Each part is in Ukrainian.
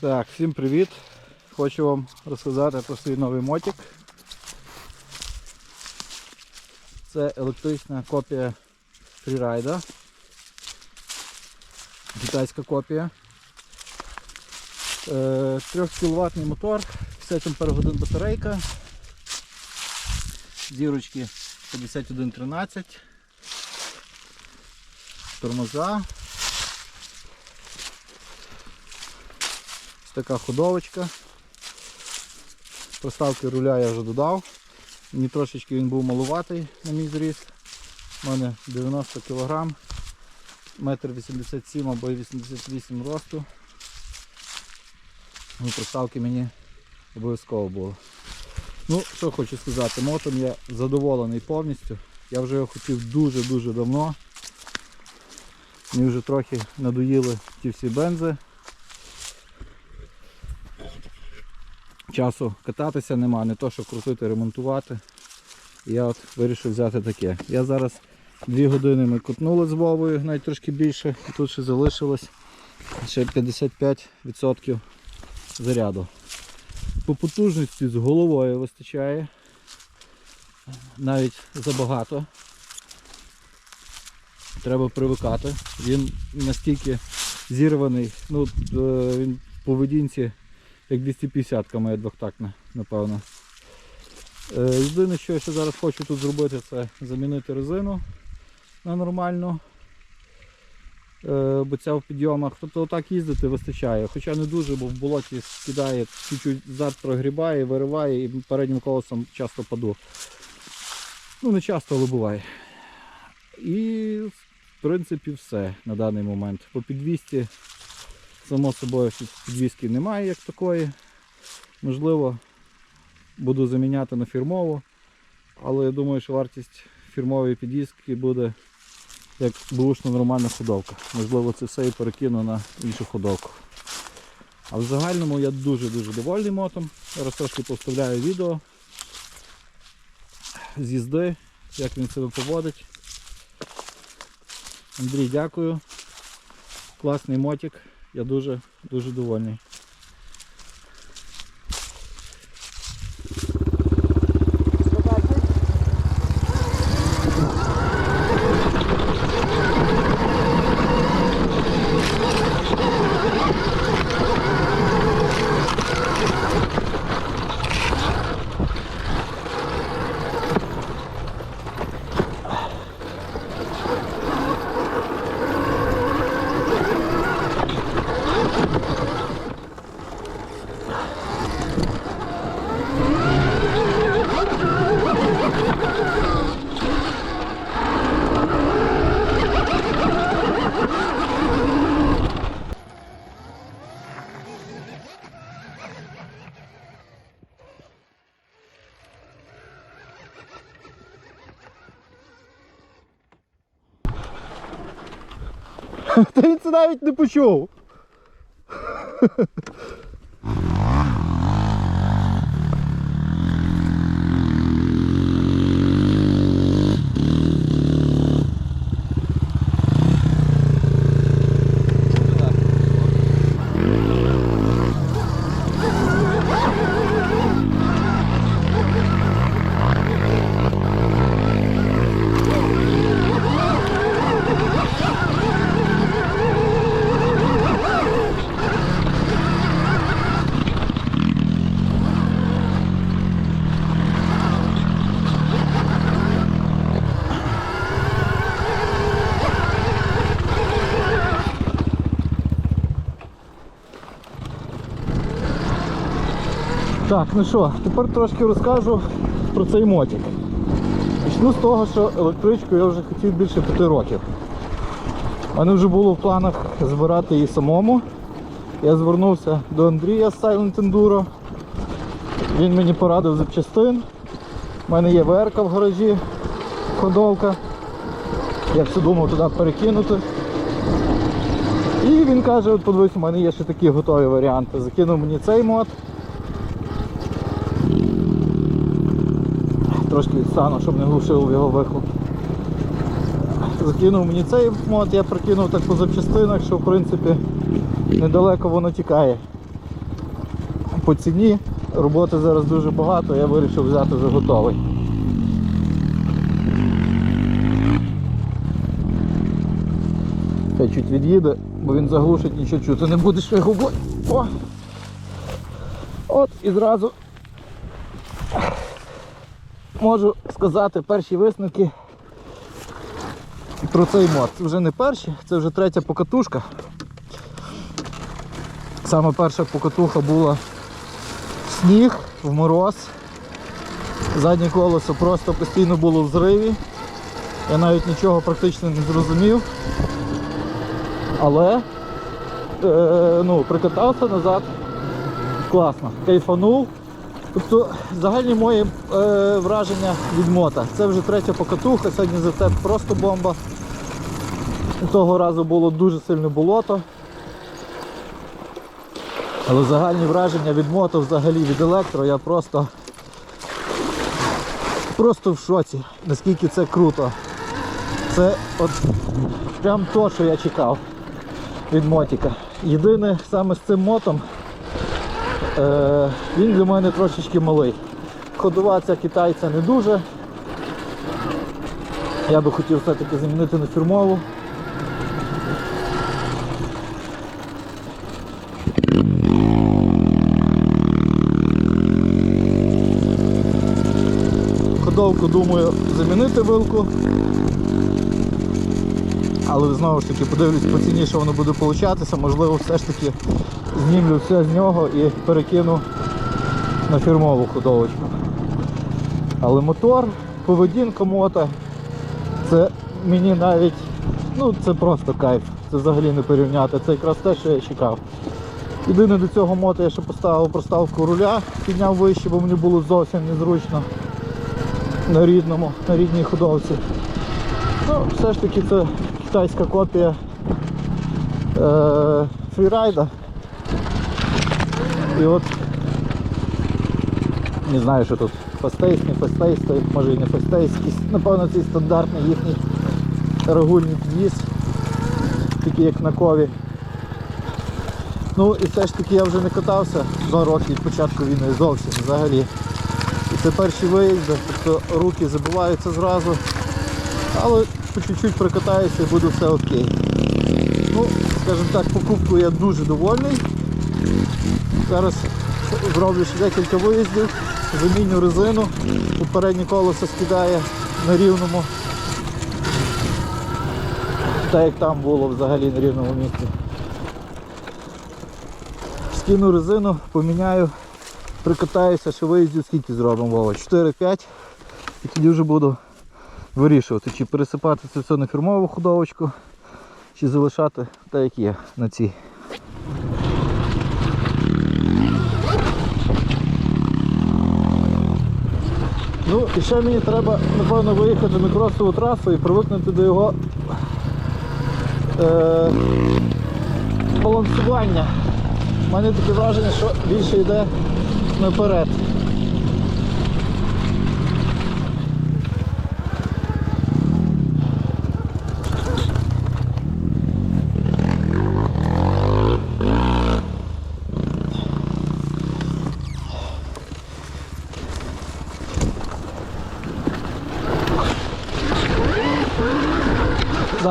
Так, всім привіт! Хочу вам розказати про свій новий мотик. Це електрична копія фрірайда. Китайська копія. Е, 3 кВт мотор, 50 Ах батарейка. Зірочки 5113. Тормоза. Така ходовочка. Проставки руля я вже додав. Мені трошечки він був малуватий на мій зріст. У мене 90 кг, 1,87 м або 88 росту. Ну, проставки мені обов'язково було. Ну, що хочу сказати, мотом я задоволений повністю. Я вже його хотів дуже-дуже давно. Мені вже трохи надоїли ті всі бензи. Часу кататися нема, не то що крутити, ремонтувати. Я от вирішив взяти таке. Я зараз 2 години ми кутнули з Вовою, навіть трошки більше. І тут ще залишилось ще 55% заряду. По потужності з головою вистачає. Навіть забагато. Треба привикати. Він настільки зірваний, ну е, він по поведінці як 250-ка моя двохтактна, напевно. Е, Єдине, що я ще зараз хочу тут зробити, це замінити резину на нормальну. Е, Бо ця в підйомах, тобто отак їздити вистачає. Хоча не дуже, бо в болоті скидає, чуть-чуть зад прогрібає, вириває і переднім колесом часто паду. Ну не часто, але буває. І в принципі все на даний момент. По підвісті, само собою, підвіски немає як такої. Можливо, буду заміняти на фірмову, але я думаю, що вартість фірмової підвіски буде як бушна нормальна ходовка. Можливо, це все і перекину на іншу ходовку. А в загальному я дуже-дуже довольний мотом. Зараз трошки поставляю відео з їзди, як він себе поводить. Андрій, дякую. Класний мотик. Я дуже дуже довольний. Та він це навіть не почув. Так, ну що, тепер трошки розкажу про цей мотик. Почну з того, що електричку я вже хотів більше 5 років. У мене вже було в планах збирати її самому. Я звернувся до Андрія з Silent Enduro. Він мені порадив запчастин. У мене є ВРК в гаражі, ходовка. Я все думав туди перекинути. І він каже, от подивись, у мене є ще такі готові варіанти. Закинув мені цей мод. Трошки відстану, щоб не глушив його вихлоп. Закинув мені цей мод, я прикинув так по запчастинах, що в принципі недалеко воно тікає. по ціні. Роботи зараз дуже багато, я вирішив взяти вже готовий. Хай чуть від'їде, бо він заглушить, нічого чути не буде, що його. О! От і зразу можу сказати перші висновки про цей мод. Це вже не перші, це вже третя покатушка. Саме перша покатуха була в сніг, в мороз. Заднє колесо просто постійно було в зриві. Я навіть нічого практично не зрозумів. Але е, ну, прикатався назад. Класно. Кайфанув. Тобто загальні мої е, враження від мота. Це вже третя покатуха, сьогодні затеп просто бомба. Того разу було дуже сильне болото. Але загальні враження від мото взагалі від електро я просто просто в шоці, наскільки це круто. Це от прям то, що я чекав від мотика. Єдине саме з цим мотом е, він для мене трошечки малий. Ходова ця китайця не дуже. Я би хотів все-таки замінити на фірмову. Ходовку думаю замінити вилку. Але знову ж таки подивлюсь по ціні, що воно буде получатися. Можливо, все ж таки знімлю все з нього і перекину на фірмову ходовочку. Але мотор, поведінка мота, це мені навіть, ну це просто кайф. Це взагалі не порівняти. Це якраз те, що я чекав. Єдине до цього мота я ще поставив проставку руля, підняв вище, бо мені було зовсім незручно на рідному, на рідній ходовці. Ну, все ж таки це китайська копія е, фрірайда. І от не знаю, що тут фастейс, не фастейс, то може і не фастейс, якийсь, напевно, цей стандартний їхній регульний підвіз, такий як на кові. Ну і все ж таки я вже не катався два роки від початку війни зовсім взагалі. І це перші виїзди, тобто руки забиваються зразу. Але по чуть-чуть прокатаюся і буде все окей. Ну, скажімо так, покупкою я дуже довольний. Зараз зроблю ще декілька виїздів, заміню резину, попереднє колесо скидає на рівному. Так як там було взагалі на рівному місці. Скину резину, поміняю, прикатаюся, ще виїздів скільки зробимо, Вова? 4-5 і тоді вже буду вирішувати, чи пересипати це все на фірмову ходовочку, чи залишати так, як є на цій. Ну і ще мені треба, напевно, виїхати на кросову трасу і привикнути до його е, балансування. У мене таке враження, що більше йде наперед.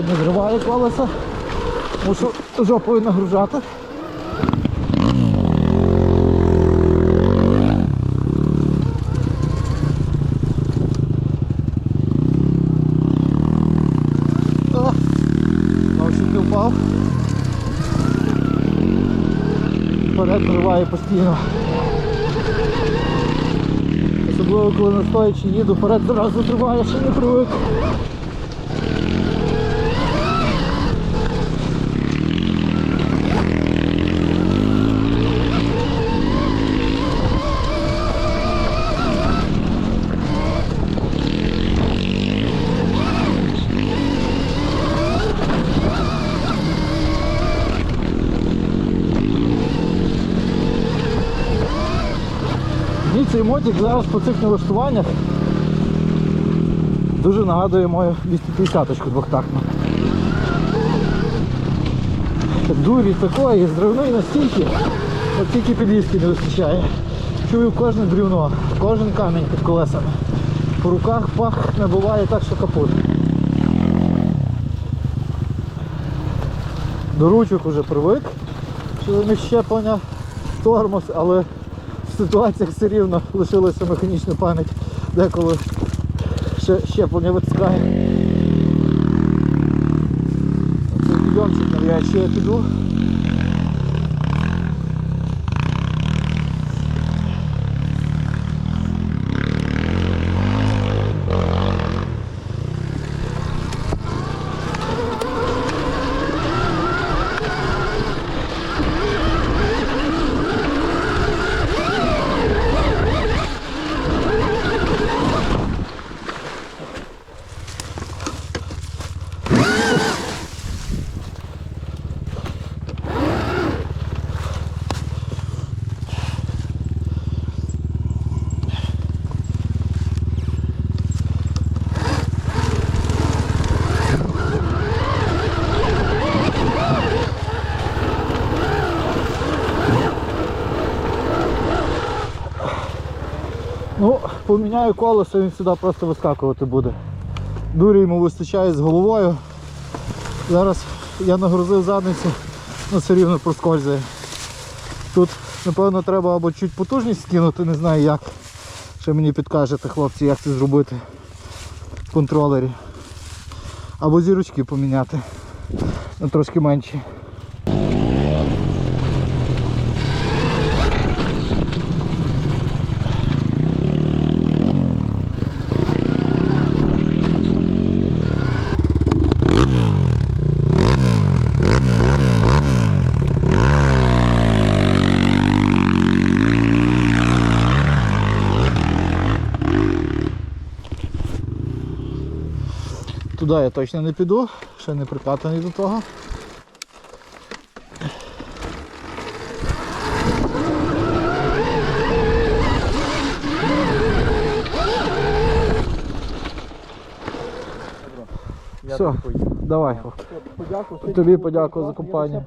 Заднє зриває колеса. Мушу жопою нагружати. Не впав. Вперед зриває постійно. Особливо коли на стоячи їду, вперед зразу зриває, ще не привик. Цей мотик зараз по цих налаштуваннях дуже нагадує мою 250-ку двохтактну. Дурі такої, зривний настільки. От тільки підвіски не вистачає. Чую кожне брівно, кожен камінь під колесами. По руках пах набуває так, що капут. До ручок вже привик, що не щеплення тормоз, але ситуаціях все рівно лишилася механічна пам'ять, деколи ще щеплення витискає. Це підйомчик я ще піду. Ну, поміняю колесо, він сюди просто вискакувати буде. Дурі йому вистачає з головою. Зараз я нагрузив задницю, ну все рівно проскользує. Тут, напевно, треба або чуть потужність скинути, не знаю як. Ще мені підкажете, хлопці, як це зробити в контролері. Або зірочки поміняти на трошки менші. Туди я точно не піду, ще не прикатаний до того. Все, давай. Подякую. Тобі подякую за компанію.